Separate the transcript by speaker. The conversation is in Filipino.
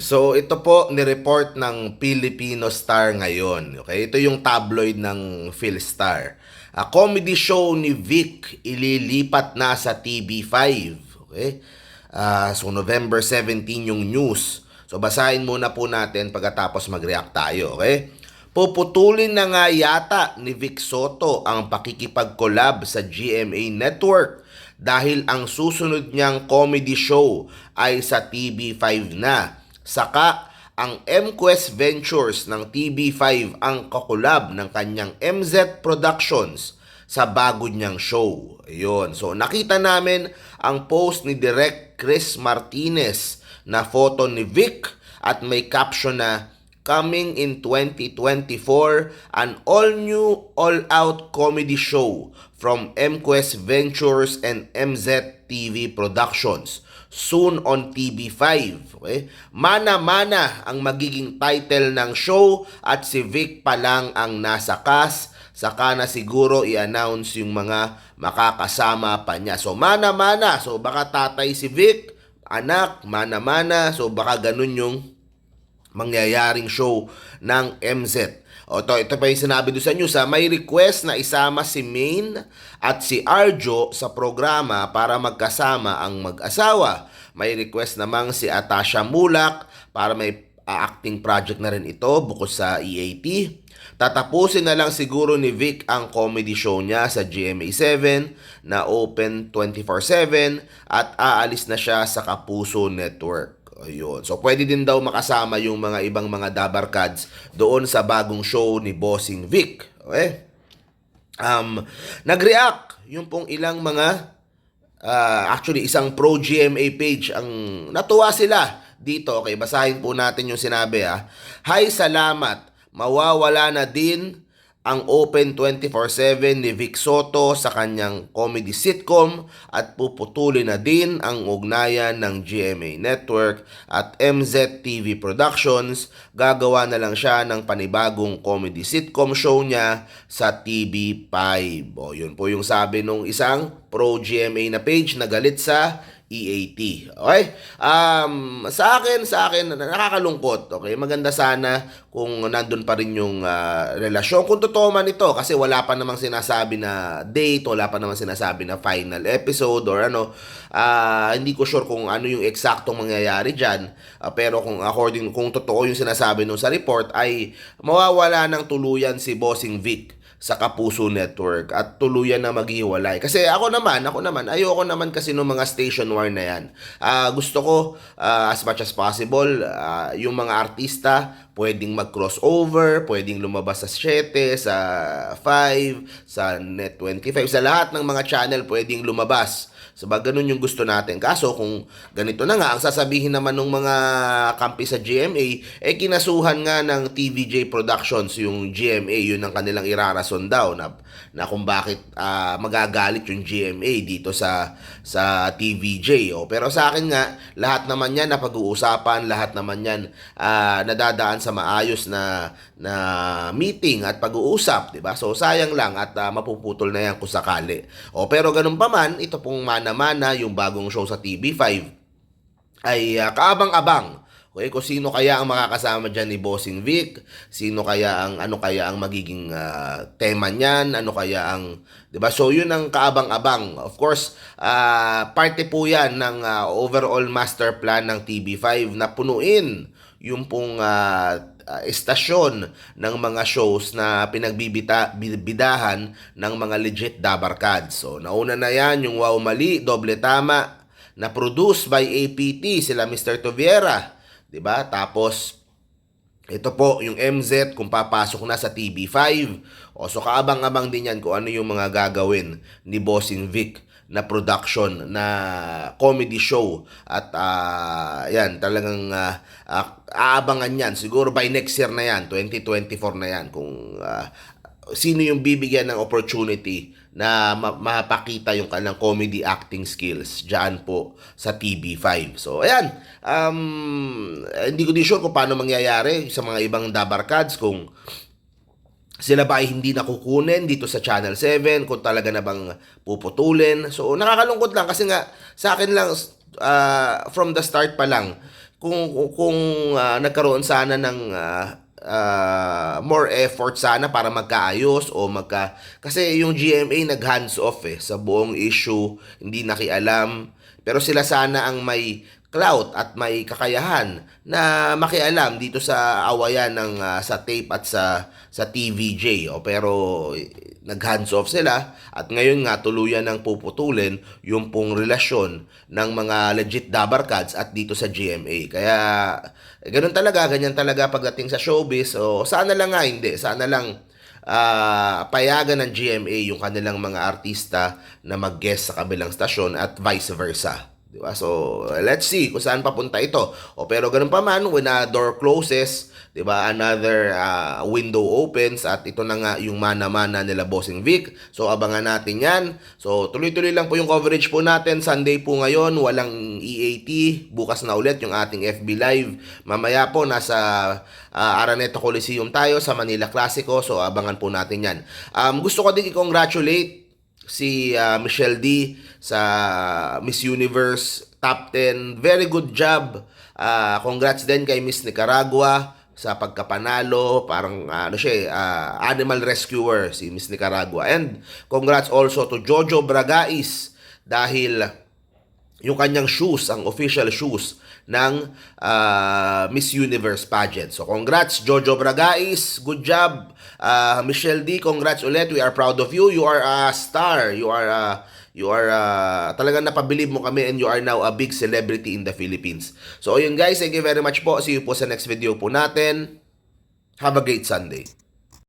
Speaker 1: So ito po ni-report ng Filipino Star ngayon. Okay, ito yung tabloid ng Philstar. A comedy show ni Vic ililipat na sa TV5. Okay? Ah, so November 17 yung news. So basahin muna po natin pagkatapos mag-react tayo, okay? Puputulin na nga yata ni Vic Soto ang pakikipag-collab sa GMA Network dahil ang susunod niyang comedy show ay sa TV5 na. Saka, ang MQuest Ventures ng TV5 ang kakulab ng kanyang MZ Productions sa bago niyang show. Ayun. So, nakita namin ang post ni Direk Chris Martinez na photo ni Vic at may caption na Coming in 2024, an all-new, all-out comedy show from MQuest Ventures and MZ TV Productions. Soon on TV5. Okay? Mana-mana ang magiging title ng show at si Vic pa lang ang nasa cast. Saka na siguro i-announce yung mga makakasama pa niya. So, mana-mana. So, baka tatay si Vic, anak, mana-mana. So, baka ganun yung mangyayaring show ng MZ. O to, ito pa yung sinabi doon sa news ha. May request na isama si Maine at si Arjo sa programa para magkasama ang mag-asawa. May request namang si Atasha Mulak para may uh, acting project na rin ito bukod sa EAT. Tatapusin na lang siguro ni Vic ang comedy show niya sa GMA7 na open 24-7 at aalis na siya sa Kapuso Network. Ayun. So, pwede din daw makasama yung mga ibang mga dabarkads doon sa bagong show ni Bossing Vic. Okay? Um, nag-react yung pong ilang mga uh, actually isang pro GMA page ang natuwa sila dito. Okay, basahin po natin yung sinabi ha. Hi, salamat. Mawawala na din ang Open 24-7 ni Vic Soto sa kanyang comedy sitcom at puputulin na din ang ugnayan ng GMA Network at MZ TV Productions. Gagawa na lang siya ng panibagong comedy sitcom show niya sa TV5. O, yun po yung sabi nung isang pro GMA na page na galit sa EAT. Okay? Um, sa akin, sa akin, nakakalungkot. Okay? Maganda sana kung nandun pa rin yung uh, relasyon. Kung totoo man ito, kasi wala pa namang sinasabi na date, wala pa namang sinasabi na final episode or ano. Uh, hindi ko sure kung ano yung eksaktong mangyayari dyan. Uh, pero kung according, kung totoo yung sinasabi nung sa report, ay mawawala ng tuluyan si Bossing Vic sa Kapuso Network at tuluyan na maghiwalay. Kasi ako naman, ako naman, ayoko naman kasi ng mga station war na yan. Uh, gusto ko, uh, as much as possible, uh, yung mga artista, pwedeng mag-crossover, pwedeng lumabas sa 7, sa 5, sa Net25, sa lahat ng mga channel pwedeng lumabas. So, ba, ganun yung gusto natin. Kaso, kung ganito na nga, ang sasabihin naman ng mga kampi sa GMA, eh, kinasuhan nga ng TVJ Productions, yung GMA, yun ang kanilang irarason daw, na, na kung bakit uh, magagalit yung GMA dito sa, sa TVJ. O, pero sa akin nga, lahat naman yan na pag-uusapan, lahat naman yan uh, nadadaan sa maayos na, na meeting at pag-uusap, di ba? So, sayang lang at uh, mapuputol na yan kung sakali. O, pero ganun pa man, ito pong mana-mana, yung bagong show sa TV5, ay uh, kaabang-abang. Okay, kung sino kaya ang makakasama diyan ni Bossing Vic, sino kaya ang ano kaya ang magiging uh, tema niyan, ano kaya ang 'di ba? So 'yun ang kaabang-abang. Of course, uh, parte po 'yan ng uh, overall master plan ng TV5 na punuin yung pong uh, uh, estasyon ng mga shows na pinagbibita bidahan ng mga legit dabarkads. So nauna na 'yan yung Wow Mali, Doble Tama na produced by APT sila Mr. Toviera ba? Tapos ito po yung MZ kung papasok na sa TV5. O so kaabang-abang din yan kung ano yung mga gagawin ni Bossing Vic na production na comedy show at uh, yan talagang uh, uh, aabangan yan siguro by next year na yan 2024 na yan kung uh, sino yung bibigyan ng opportunity na ma- mapakita yung kanilang comedy acting skills dyan po sa TV5. So, ayan. Um, hindi ko di sure kung paano mangyayari sa mga ibang dabarkads kung sila ba ay hindi nakukunin dito sa Channel 7 kung talaga na bang puputulin. So, nakakalungkot lang kasi nga sa akin lang uh, from the start pa lang kung kung ah, nagkaroon sana ng ah, ah, more effort sana para magkaayos o magka kasi yung GMA nag hands off eh sa buong issue, hindi nakialam. Pero sila sana ang may clout at may kakayahan na makialam dito sa awayan ng ah, sa tape at sa sa TVJ o pero eh, nag hands off sila at ngayon nga tuluyan ng puputulin yung pong relasyon ng mga legit dabarkads at dito sa GMA kaya ganun talaga ganyan talaga pagdating sa showbiz. O sana lang nga hindi. Sana lang ah, payagan ng GMA yung kanilang mga artista na mag-guest sa kabilang stasyon at vice versa. Di ba? So, let's see kung saan papunta ito. O pero ganun pa man, when a door closes, di ba, another ah, window opens at ito na nga yung mana-mana nila Bossing Vic. So, abangan natin yan. So, tuloy-tuloy lang po yung coverage po natin. Sunday po ngayon, walang EAT. Bukas na ulit yung ating FB Live. Mamaya po, nasa ah, Araneta Coliseum tayo sa Manila Classico. So, abangan po natin yan. Um, gusto ko din i-congratulate si ah, Michelle D sa Miss Universe Top 10. Very good job. Ah, congrats din kay Miss Nicaragua sa pagkapanalo. Parang ah, ano siya, ah, animal rescuer si Miss Nicaragua. And congrats also to Jojo Bragais dahil yung kanyang shoes, ang official shoes ng ah, Miss Universe pageant. So congrats Jojo Bragais, good job. Ah, Michelle D, congrats ulit. We are proud of you. You are a star. You are a you are ah, talagang napabilib mo kami and you are now a big celebrity in the Philippines. So ayun guys, thank you very much po. See you po sa next video po natin. Have a great Sunday.